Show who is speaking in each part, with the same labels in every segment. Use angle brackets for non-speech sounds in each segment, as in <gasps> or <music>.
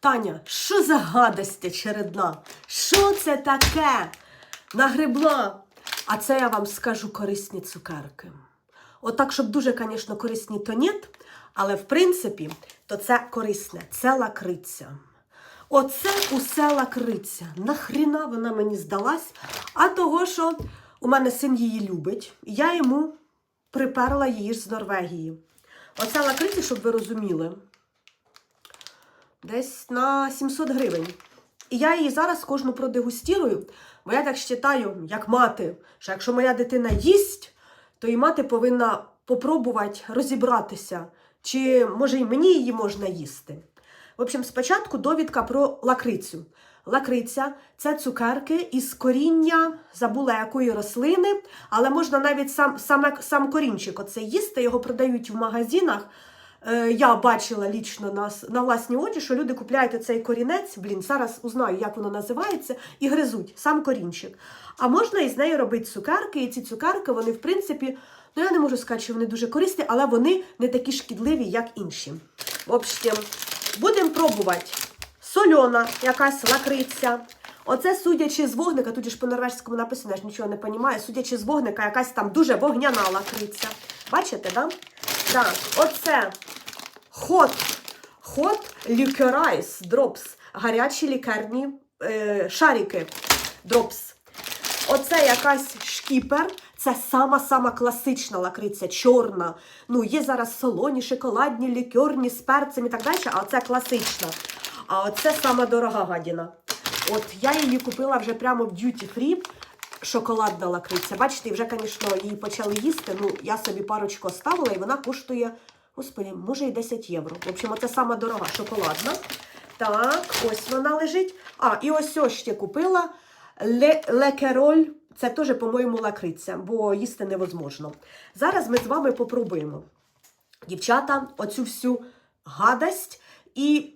Speaker 1: Таня, що за гадость очередна? Що це таке? Нагребла. А це я вам скажу корисні цукерки. Отак, щоб дуже, звісно, корисні, то ні, але в принципі, то це корисне, це лакриця. Оце усе лакриця. Нахріна вона мені здалась, а того, що у мене син її любить, і я йому приперла її ж з Норвегії. Оце лакриця, щоб ви розуміли, десь на 700 гривень. І я її зараз кожну продегустірую, бо я так вважаю, як мати, що якщо моя дитина їсть, то і мати повинна попробувати розібратися, чи може і мені її можна їсти. В общем, спочатку довідка про лакрицю. Лакриця це цукерки із коріння, забула якої рослини, але можна навіть сам, саме, сам корінчик оце їсти, його продають в магазинах. Е, я бачила лічно на, на власні очі, що люди купляють цей корінець, блін, зараз узнаю, як воно називається, і гризуть сам корінчик. А можна із нею робити цукерки, і ці цукерки, вони, в принципі, ну я не можу сказати, що вони дуже корисні, але вони не такі шкідливі, як інші. В общем, будемо пробувати. Сольона якась лакриця. Оце, судячи з вогника, тут ж по-норвежському написано, я ж нічого не розумію, судячи з вогника, якась там дуже вогняна лакриця. Бачите, да? Так, оце хот, хот лікерайс, дропс, гарячі лікарні е, шарики, дропс. Оце якась шкіпер. Це сама-сама класична лакриця, чорна. Ну, є зараз солоні, шоколадні, лікерні з перцем і так далі, а це класична. А оце сама дорога гадіна. От я її купила вже прямо в Duty Free. Шоколадна лакриця. Бачите, вже, звісно, її почали їсти. Ну, я собі парочку оставила, і вона коштує, господи, може і 10 євро. В общем, оце сама дорога шоколадна. Так, ось вона лежить. А, і ось ось ще купила лекероль. Це теж, по-моєму, лакриця, бо їсти невозможно. Зараз ми з вами попробуємо, дівчата, оцю всю гадость і,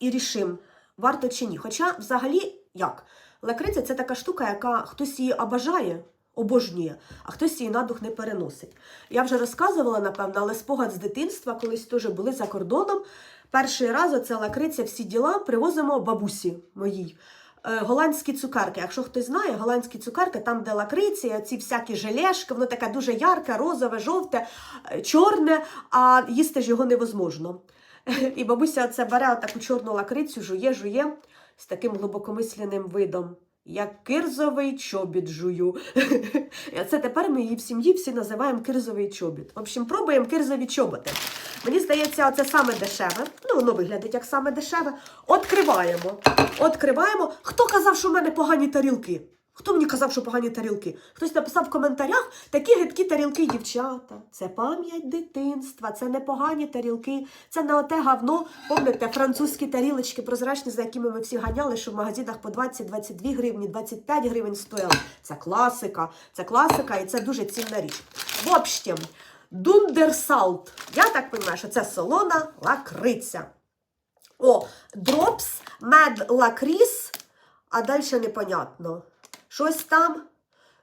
Speaker 1: і рішимо, варто чи ні. Хоча, взагалі, як? Лакриця це така штука, яка хтось її обажає, обожнює, а хтось її на дух не переносить. Я вже розказувала, напевно, але спогад з дитинства, колись теж були за кордоном. Перший раз оце лакриця всі діла привозимо бабусі моїй. Е, Голландські цукерки. Якщо хтось знає, голландські цукерки, там, де лакриці, ці всякі желешки, воно таке дуже ярке, розове, жовте, е, чорне, а їсти ж його невозможно. І бабуся це бере таку чорну лакрицю, жує, жує з таким глибокомисленим видом. Як кирзовий чобіт жую. <laughs> Це тепер ми її в сім'ї всі називаємо кирзовий чобіт. В общем, пробуємо кирзові чоботи. Мені здається, це саме дешеве. Ну, воно виглядить як саме дешеве. Откриваємо. Откриваємо. Хто казав, що в мене погані тарілки? Хто мені казав, що погані тарілки? Хтось написав в коментарях такі гидкі тарілки, дівчата. Це пам'ять дитинства, це не погані тарілки, це не оте говно. Помните, французькі тарілочки прозрачні, за якими ми всі ганяли, що в магазинах по 20-22 гривні, 25 гривень стояли. Це класика, це класика і це дуже цінна річ. В общем, дундерсалт. Я так розумію, що це солона лакриця. О, дропс, мед лакріс, а далі непонятно. Щось там.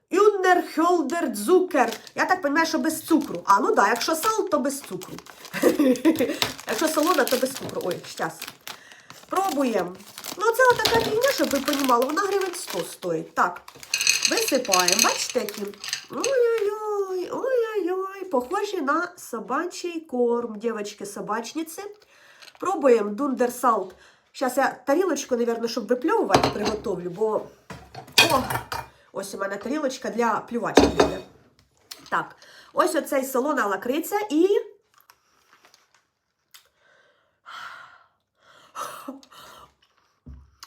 Speaker 1: Юннерхьолдер дзукер. Я так розумію, що без цукру. А, ну да, якщо сал, то без цукру. <laughs> якщо солона, то без цукру. Ой, щас. Пробуємо. Ну, це отака фігня, щоб ви розуміли, вона гривень 100 стоїть. Так, висипаємо. Бачите, які? Ой-ой-ой, ой-ой-ой. Похожі на собачий корм, дівчатки-собачниці. Пробуємо дундерсалт. Зараз я тарілочку, мабуть, щоб випльовувати, приготовлю, бо о, ось у мене тарілочка для плювачки буде. Так, ось оцей солона лакриця і.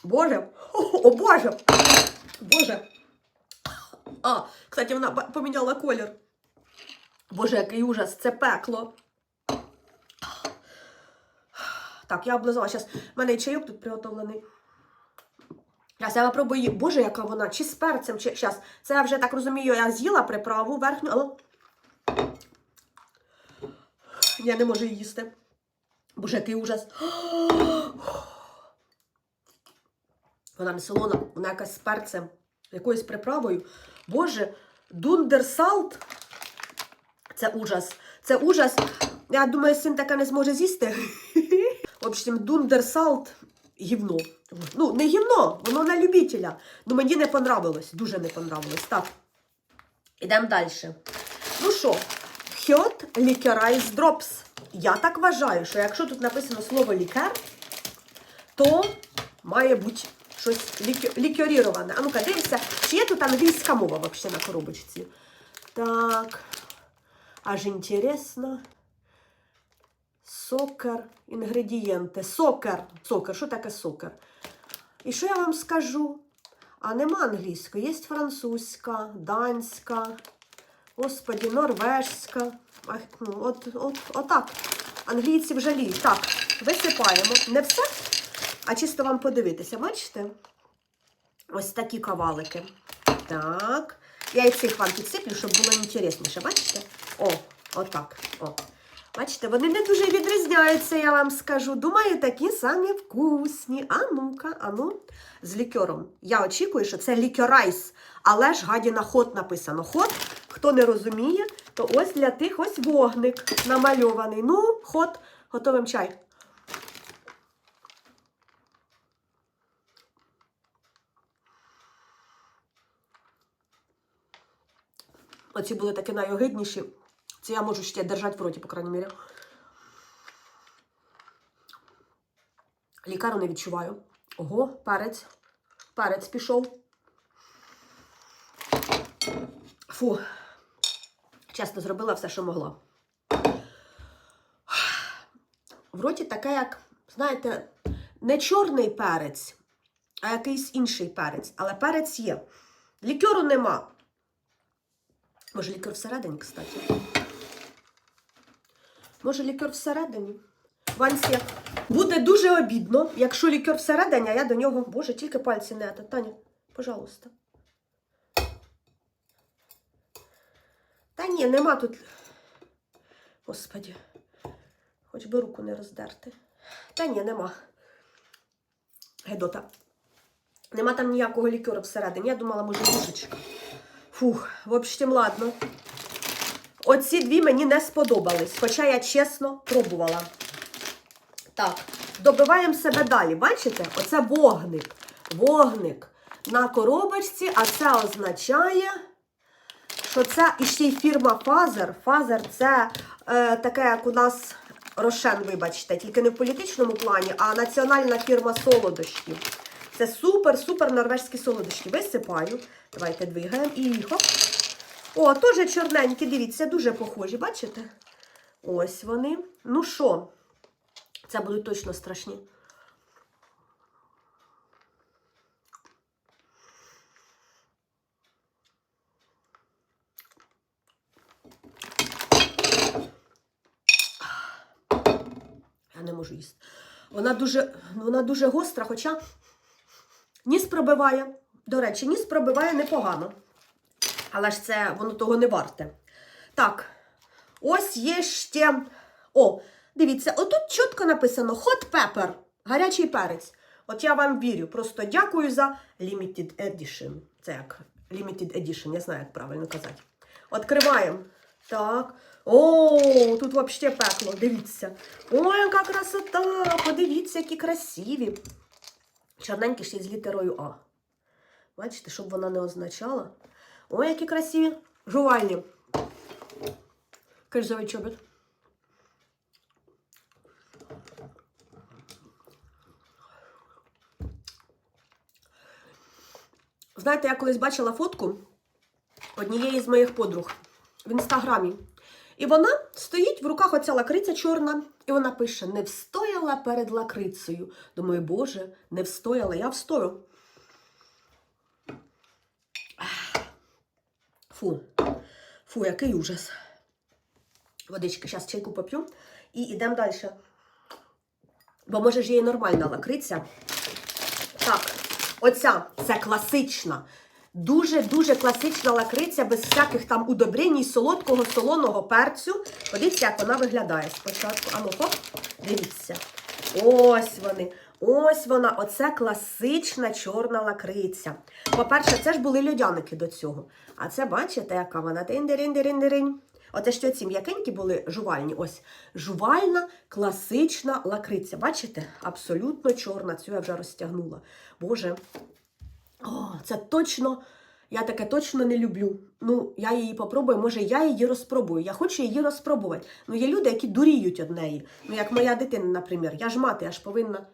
Speaker 1: Боже, о Боже! Боже! А, кстати, вона поміняла колір. Боже, який ужас, це пекло. Так, я облизала. Зараз в мене чайок тут приготовлений. Зараз я попробую. Боже, яка вона, чи з перцем, чи зараз. Це я вже так розумію, я з'їла приправу верхню. Я не можу їсти. Боже, який ужас. Вона не солона, вона якась з перцем, якоюсь приправою. Боже, дундерсалт. Це ужас. Це ужас. Я думаю, син таке не зможе з'їсти. <laughs> В общем, дундерсалт гівно. Ну, не гівно, воно на любителя. Ну, мені не понравилось, дуже не понравилось. Так. Ідемо далі. Ну що, Hot Liquorize Drops. Я так вважаю, що якщо тут написано слово лікер, то має бути щось лікеріроване. А ну-ка, дивимося, чи є тут англійська мова взагалі на коробочці. Так. Аж інтересно. Сокер, інгредієнти. Сокер. Сокер. Що таке сокер? І що я вам скажу? А нема англійської, є французька, данська, господі, норвежська. Ну, от, от, отак. Англійці вже ліють. Так, висипаємо. Не все, а чисто вам подивитися. Бачите? Ось такі кавалики. Так. Я і цих вам підсиплю, щоб було інтересніше. Бачите? О, отак. О. Бачите, вони не дуже відрізняються, я вам скажу. Думаю, такі самі вкусні. А ну-ка, а ну, з лікером. Я очікую, що це лікерайс, але ж гадіна хот написано. Хот, хто не розуміє, то ось для тих ось вогник намальований. Ну, хот, готовим чай. Оці були такі найогидніші. Я можу ще держати в роті, по крайній мірі. Лікару не відчуваю. Ого, перець. Перець пішов. Фу. Чесно, зробила все, що могла. В роті таке, як, знаєте, не чорний перець, а якийсь інший перець. Але перець є. Лікеру нема. Може, лікер всередині, кстати. Може, лікер всередині? Ванське. Буде дуже обідно, якщо лікер всередині, а я до нього, боже, тільки пальці не ето. Таня, пожалуйста. Та ні, нема тут. Господі, хоч би руку не роздерти. Та ні, нема. Гедота. Нема там ніякого лікеру всередині. Я думала, може, ложечка. Фух, в общем, ладно. Оці дві мені не сподобались, хоча я чесно пробувала. Так, добиваємо себе далі. Бачите? Оце вогник. Вогник на коробочці, а це означає, що це іще й фірма Фазер. Фазер це е, таке, як у нас Рошен, вибачте, тільки не в політичному плані, а національна фірма солодощів. Це супер-супер норвежські солодощі. Висипаю. Давайте двигаємо і хоп. О, теж чорненькі, дивіться, дуже похожі, бачите? Ось вони. Ну що, це будуть точно страшні. Я не можу їсти. Вона дуже, вона дуже гостра, хоча ніс пробиває. До речі, ніс пробиває непогано. Але ж це воно того не варте. Так, ось є ще. О, дивіться, отут чітко написано hot pepper, гарячий перець. От я вам вірю. Просто дякую за limited edition. Це як limited edition, я знаю, як правильно казати. Откриваємо. Так. О, тут взагалі пекло, дивіться. Ой, яка красота! Подивіться, які красиві. Чорненькі ще з літерою А. Бачите, щоб вона не означала. Ой, які красиві жувальні. Крижовий чобіт. Знаєте, я колись бачила фотку однієї з моїх подруг в інстаграмі. І вона стоїть в руках оця лакриця чорна, і вона пише: не встояла перед лакрицею. Думаю, Боже, не встояла, я встою. Фу, фу, який ужас. Водички, зараз чайку поп'ю і йдемо далі. Бо може ж є нормальна лакриця. Так, оця це класична. Дуже-дуже класична лакриця, без всяких там удобрень, солодкого, солоного перцю. Подивіться, як вона виглядає спочатку. Ану, хоп, дивіться. Ось вони. Ось вона, оце класична чорна лакриця. По-перше, це ж були льодяники до цього. А це, бачите, яка вона? Тин-дирин-дирин-дирин. Оце ж ці м'якенькі були жувальні. Ось жувальна класична лакриця. Бачите? Абсолютно чорна. Цю я вже розтягнула. Боже. О, це точно. Я таке точно не люблю. Ну, я її попробую, може, я її розпробую. Я хочу її розпробувати. Ну, є люди, які дуріють од неї. Ну, як моя дитина, наприклад. Я ж мати, я ж повинна.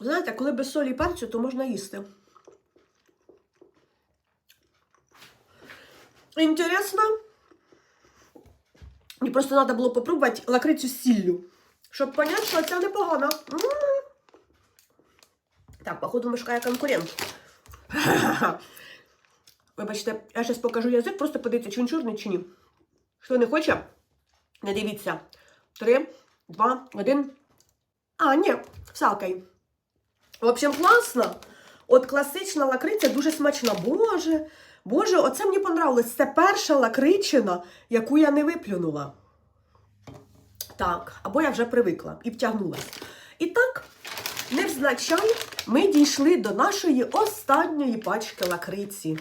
Speaker 1: Знаєте, коли без солі і перцю, то можна їсти. Інтересно. Мені просто треба було попробувати лакрицю з сіллю, щоб поняти, що це непогано. М. Так, походу, мешкає конкурент. <laughs> Вибачте, я зараз покажу язик, просто подивіться, чи він чорний, чи ні. Хто не хоче, не дивіться. Три, два, один. А, ні, окей. В общем, класно. От класична лакриця дуже смачна. Боже, Боже, оце мені понравилось. Це перша лакричина, яку я не виплюнула. Так, або я вже привикла і втягнулася. І так, невзначай, ми дійшли до нашої останньої пачки лакриці.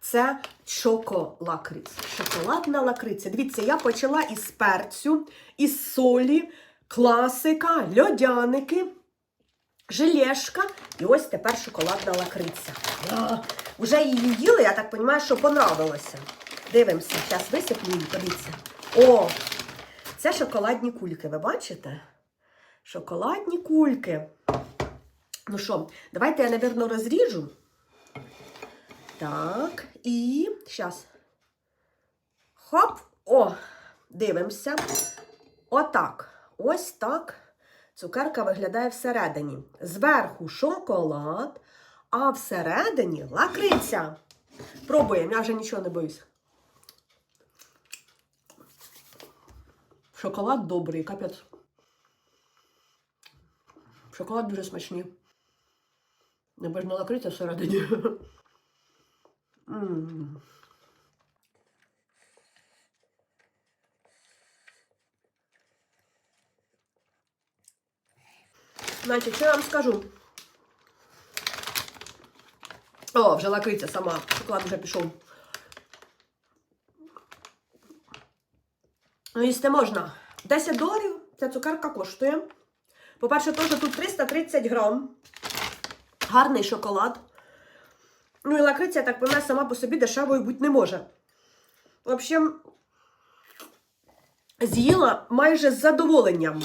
Speaker 1: Це чоколакриць. Шоколадна лакриця. Дивіться, я почала із перцю, із солі, класика, льодяники. Желешка і ось тепер шоколадна лакриця. А, Уже її їли, я так розумію, що понравилося. Дивимося, зараз висиплю її, подивіться. О, це шоколадні кульки, ви бачите? Шоколадні кульки. Ну що, давайте я, напевно, розріжу. Так, і зараз. Хоп! О! Дивимося. Отак. Ось так. Цукерка виглядає всередині. Зверху шоколад, а всередині лакриця. Пробуємо, я вже нічого не боюсь. Шоколад добрий, капець. Шоколад дуже смачний. Небажна лакриця всередині. <laughs> М. Значить, що я вам скажу? О, вже лакриця сама. Шоколад вже пішов. Ну, їсти можна. 10 доларів ця цукерка коштує. По-перше, то, тут 330 грам. Гарний шоколад. Ну і лакриця, так вона сама по собі дешевою бути не може. В общем, з'їла майже з задоволенням.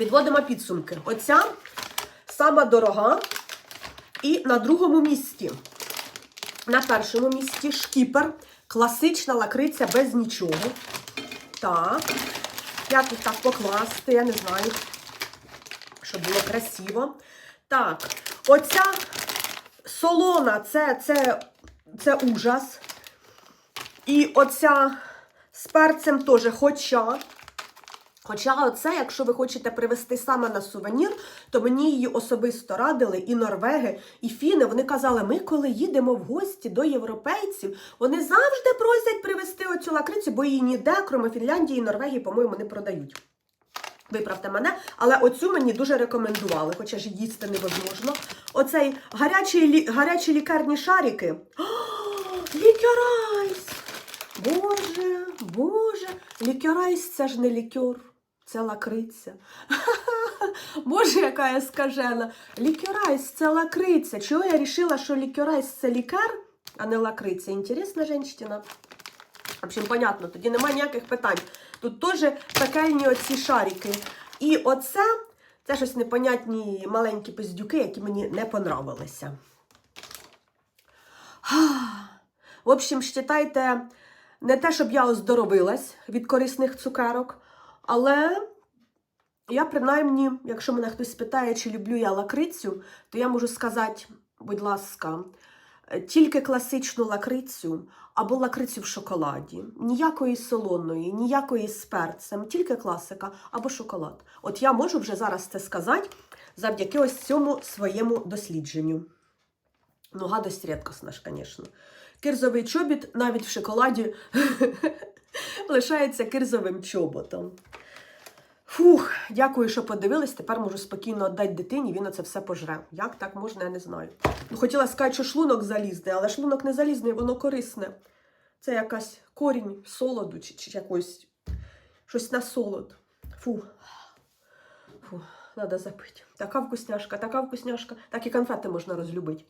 Speaker 1: Підводимо підсумки. Оця сама дорога. І на другому місці. На першому місці шкіпер. Класична лакриця без нічого. Так. Як тут так покласти, я не знаю, щоб було красиво. Так, оця солона це, це, це ужас. І оця з перцем теж хоча. Хоча оце, якщо ви хочете привезти саме на сувенір, то мені її особисто радили і норвеги, і фіни. Вони казали, ми коли їдемо в гості до європейців, вони завжди просять привезти оцю лакрицю, бо її ніде, крім Фінляндії і Норвегії, по-моєму, не продають. Виправте мене, але оцю мені дуже рекомендували, хоча ж їсти невозможно. Оцей гарячі, гарячі лікарні шарики. <gasps> О, лікерайс! Боже, боже, лікерайс це ж не лікер, це лакриця. <laughs> Боже, яка я скажена. Лікерайс це лакриця. Чого я вирішила, що лікерайс це лікар, а не лакриця? Інтересна женщина. В общем, понятно, тоді немає ніяких питань. Тут теж пекельні оці шарики. І оце, це щось непонятні маленькі пиздюки, які мені не понравилися. В общем, считайте, не те, щоб я оздоровилась від корисних цукерок, але я принаймні, якщо мене хтось спитає, чи люблю я лакрицю, то я можу сказати, будь ласка, тільки класичну лакрицю або лакрицю в шоколаді. Ніякої солоної, ніякої з перцем, тільки класика або шоколад. От я можу вже зараз це сказати завдяки ось цьому своєму дослідженню. Ну, гадость рідкосна ж, звісно. Кирзовий чобіт навіть в шоколаді <laughs> лишається кирзовим чоботом. Фух, дякую, що подивились. Тепер можу спокійно віддати дитині, він оце все пожре. Як так можна, я не знаю. Ну, Хотіла сказати, що шлунок залізний, але шлунок не залізний, воно корисне. Це якась корінь солоду чи, чи якось щось на солод. Фу. Фу, треба запити. Така вкусняшка, така вкусняшка. Так і конфети можна розлюбити.